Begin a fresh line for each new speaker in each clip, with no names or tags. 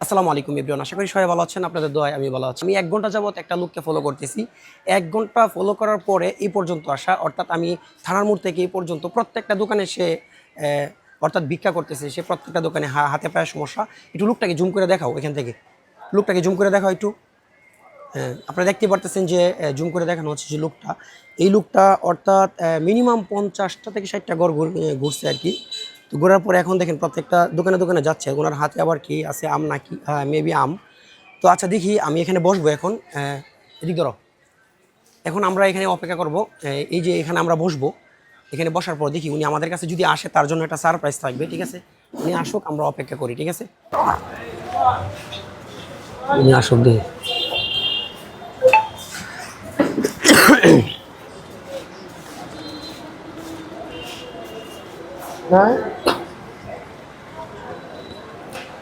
আসসালামু আলাইকুম ইব্রাহিম আশা করি সবাই ভালো আছেন, আপনাদের দোয়ায় আমি ভালো আছি। আমি এক ঘণ্টা যাবত একটা লোককে ফলো করতেছি। এক ঘণ্টা ফলো করার পরে এই পর্যন্ত আসা, অর্থাৎ আমি থানার মোড় থেকে এই পর্যন্ত প্রত্যেকটা দোকানে সে অর্থাৎ ভিক্ষা করতেছে, সে প্রত্যেকটা দোকানে হাতে পায়ে সমস্যা। একটু লোকটাকে জুম করে দেখাও এখান থেকে। লোকটাকে জুম করে দেখাও একটু। আপনারা দেখতে পারতেছেন যে জুম করে দেখানো হচ্ছে যে লোকটা এই লোকটা অর্থাৎ মিনিমাম পঞ্চাশটা থেকে ষাটটা ঘুর- ঘুরছে আর কি। তো ঘোরার পরে এখন দেখেন প্রত্যেকটা দোকানে দোকানে যাচ্ছে। ওনার হাতে আবার কি আছে? আম না নাকি মেবি আম। তো আচ্ছা দেখি আমি এখানে বসবো এখন। এদিক ধরো। এখন আমরা এখানে অপেক্ষা করব। এই যে এখানে আমরা বসবো। এখানে বসার পর দেখি উনি আমাদের কাছে যদি আসে, তার জন্য একটা সারপ্রাইজ থাকবে, ঠিক আছে? উনি আসুক, আমরা অপেক্ষা করি, ঠিক আছে? উনি আসুক দেখি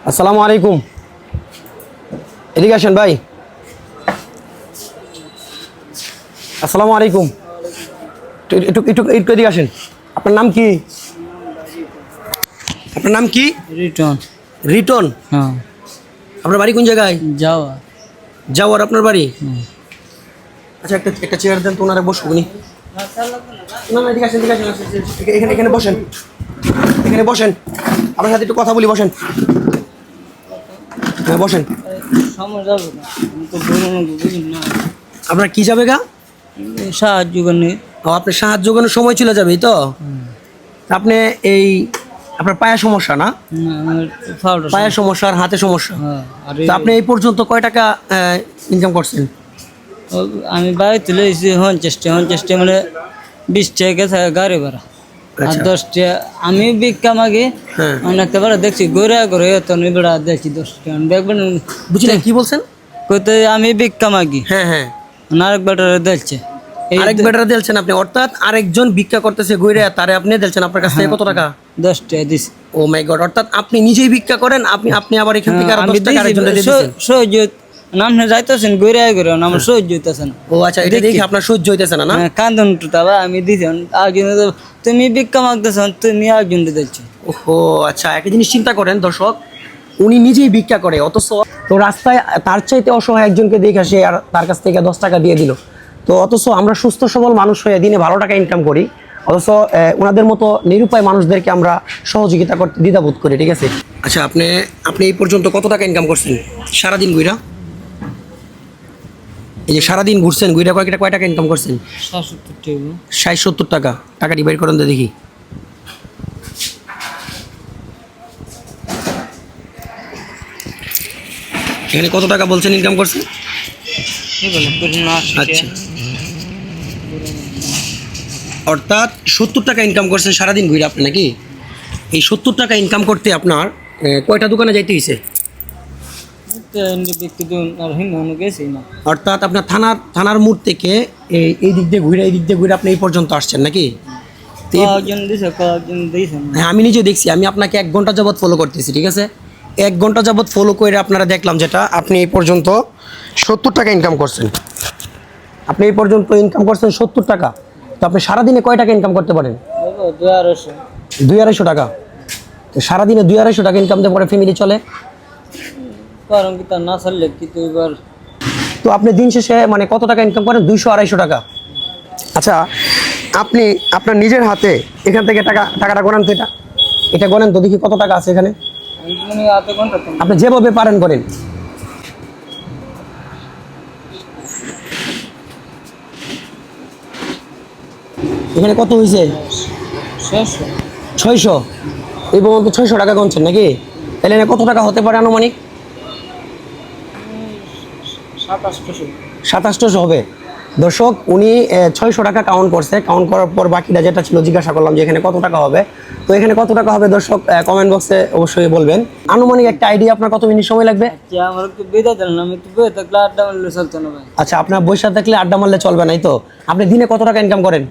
আসসালামু আলাইকুম। এদিকে আসেন ভাই। আসসালামু আলাইকুম। একটু একটু একটু এদিকে আসেন। আপনার নাম কি? আপনার নাম কি?
Return
written?
হ্যাঁ।
আপনার বাড়ি কোন জায়গায়?
যাওয়া
যাওয়ার আপনার বাড়ি? আচ্ছা একটা একটা চেয়ার দেন তো ওনারা বসুক উনি। না না এদিকে আসেন এদিকে আসেন। এখানে এখানে বসেন। এখানে বসেন। আপনার সাথে একটু কথা বলি বসেন। হ্যাঁ বসেন। আপনার কি যাবে গা?
সাহায্য করে
ও আপনার সাহায্য কোনো সময় চলে যাবে তো? আপনি এই আপনার পায়ের সমস্যা না? পায়ের সমস্যা। আর হাতে সমস্যা।
হ্যাঁ আর
তো আপনি এই পর্যন্ত কয় টাকা ইনকাম করছেন?
আমি বাড়ি তুলে এসেছি হন চেষ্টা হন চেষ্টা মানে বিশ টাকা গাড়ি ভাড়া। আর
আচ্ছা।
আমি ভিক্ষা মাগি
হ্যাঁ।
অনেকটা বেড়া দেখছি ঘুরে ঘুরে তো বেড়া দেখছি দেখবেন
বুঝলেন কি বলছেন?
কইতে আমি ভিক্ষা মাগি।
হ্যাঁ হ্যাঁ।
আরেক বেটারে দেখছে
আরেক বেটার দিলছেন আপনি। অর্থাৎ আরেকজন ভিক্ষা করতেছে ঘুরে তারে আপনি দিলছেন। আপনার কাছ থেকে কত টাকা?
দশ টাকা দিছি।
ও মাই গড অর্থাৎ আপনি নিজেই ভিক্ষা করেন আপনি আপনি আবার এখান থেকে আরও
হ্যাঁ,
দশ টাকা।
সহ্য নামনে যাইতেছেন ঘুরে ঘুরে আমার সহ্য হইতেছে না।
ও আচ্ছা এটা দেখি। আপনার সহ্য হইতেছে না না?
কান্দন টুটাবা আমি দিছি। একজন তুমি ভিক্ষা মাগতেছ
আচ্ছা একটা জিনিস চিন্তা করেন দর্শক উনি নিজেই ভিক্ষা করে অথচ তো রাস্তায় তার চাইতে অসহায় একজনকে দেখে সে আর তার কাছ থেকে দশ টাকা দিয়ে দিল। তো অথচ আমরা সুস্থ সবল মানুষ হয়ে দিনে ভালো টাকা ইনকাম করি অথচ আহ, ওনাদের মতো নিরুপায় মানুষদেরকে আমরা সহযোগিতা করতে দ্বিধাবোধ করি ঠিক আছে? আচ্ছা আপনি আপনি এই পর্যন্ত কত টাকা ইনকাম করছেন? সারাদিন গুইরা? এই যে সারাদিন ঘুরছেন গুইরা কয়েকটা কয় টাকা ইনকাম করছেন? ষাট সত্তর টাকা। টাকাটি বের করেন তো দেখি। এখানে কত টাকা বলছেন ইনকাম করছেন? আচ্ছা। অর্থাৎ সত্তর টাকা ইনকাম করছেন সারাদিন ঘুরে আপনি নাকি? এই সত্তর টাকা ইনকাম করতে আপনার কয়টা দোকানে যাইতে হয়েছে
ব্যক্তি আর হিন্দু গেছি না
অর্থাৎ আপনার থানার থানার মোড় থেকে এই দিক দিয়ে ঘুরে এই দিক দিয়ে ঘুরে আপনি এই পর্যন্ত আসছেন নাকি? হ্যাঁ আমি নিজে দেখছি আমি আপনাকে এক ঘণ্টা যাবত ফলো করতেছি ঠিক আছে? এক ঘণ্টা যাবত ফলো করে আপনারা দেখলাম যেটা আপনি এই পর্যন্ত সত্তর টাকা ইনকাম করছেন। আপনি এই পর্যন্ত ইনকাম করছেন সত্তর টাকা। তো আপনি সারাদিনে কয় টাকা ইনকাম করতে পারেন?
দুই আড়াইশো।
দুই আড়াইশো টাকা। তো সারাদিনে দুই আড়াইশো টাকা ইনকাম দিয়ে পরে ফ্যামিলি চলে।
কারণ কি তার না ছাড়লে কিন্তু এবার
তো আপনি দিন শেষে মানে কত টাকা ইনকাম করেন? দুইশো আড়াইশো টাকা। আচ্ছা আপনি আপনার নিজের হাতে এখান থেকে টাকা টাকাটা গণেন তো এটা। এটা গণেন তো দেখি কত টাকা আছে এখানে। আপনি যেভাবে পারেন করেন এখানে কত হয়েছে ছয়শো। এই পর্যন্ত ছয়শো টাকা গনছেন নাকি? তাহলে এখানে কত টাকা হতে পারে আনুমানিক?
সাতাশশো
হবে। দর্শক উনি ছয়শো টাকা কাউন্ট করছে। কাউন্ট করার পর বাকিটা যেটা ছিল জিজ্ঞাসা করলাম যে এখানে কত টাকা হবে। তো এখানে কত টাকা হবে দর্শক কমেন্ট বক্সে অবশ্যই বলবেন। আনুমানিক একটা আইডিয়া আপনার কত মিনিট সময় লাগবে?
আচ্ছা
আচ্ছা আপনার বৈশাখ থাকলে আড্ডা মারলে চলবে নাই তো। আপনি দিনে কত টাকা ইনকাম করেন?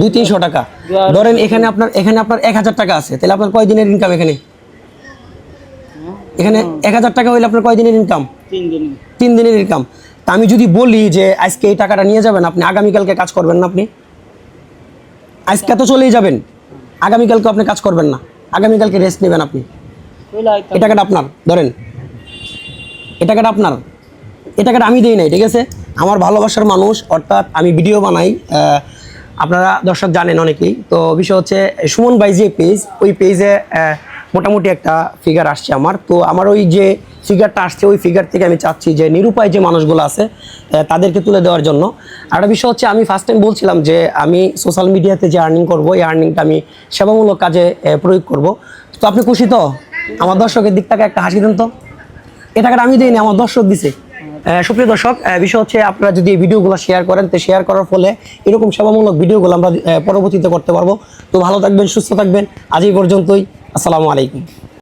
দুই তিনশো। টাকা। ধরেন এখানে আপনার এখানে আপনার এক হাজার টাকা আছে। তাহলে আপনার কয় দিনের ইনকাম এখানে? এখানে এক হাজার টাকা হইলে আপনার কয় দিনের ইনকাম
তিন দিন
তিন দিনের ইনকাম তা আমি যদি বলি যে আজকে এই টাকাটা নিয়ে যাবেন আপনি আগামীকালকে কাজ করবেন না আপনি? আজকে তো চলেই যাবেন। আগামীকালকে আপনি কাজ করবেন না। আগামীকালকে রেস্ট নেবেন আপনি। এই টাকাটা আপনার ধরেন। এই টাকাটা আপনার। এই টাকাটা আমি দিই নাই ঠিক আছে? আমার ভালোবাসার মানুষ অর্থাৎ আমি ভিডিও বানাই আপনারা দর্শক জানেন অনেকেই। তো বিষয় হচ্ছে সুমন ভাই যে পেজ ওই পেজে মোটামুটি একটা ফিগার আসছে আমার। তো আমার ওই যে ফিগারটা আসছে, ওই ফিগার থেকে আমি চাচ্ছি যে নিরুপায় যে মানুষগুলো আছে তাদেরকে তুলে দেওয়ার জন্য। আর বিষয় হচ্ছে, আমি ফার্স্ট টাইম বলছিলাম যে আমি সোশ্যাল মিডিয়াতে যে আর্নিং করব, এই আর্নিংটা আমি সেবামূলক কাজে প্রয়োগ করব। তো আপনি খুশি তো? আমার দর্শকের দিক থেকে একটা হাসি দেন তো। এ টাকাটা আমি দিইনি, আমার দর্শক দিছে। সুপ্রিয় দর্শক বিষয় হচ্ছে আপনারা যদি এই ভিডিওগুলো শেয়ার করেন, তো শেয়ার করার ফলে এরকম সেবামূলক ভিডিওগুলো আমরা পরবর্তীতে করতে পারব। তো ভালো থাকবেন, সুস্থ থাকবেন। আজ এই পর্যন্তই। আসসালামু আলাইকুম।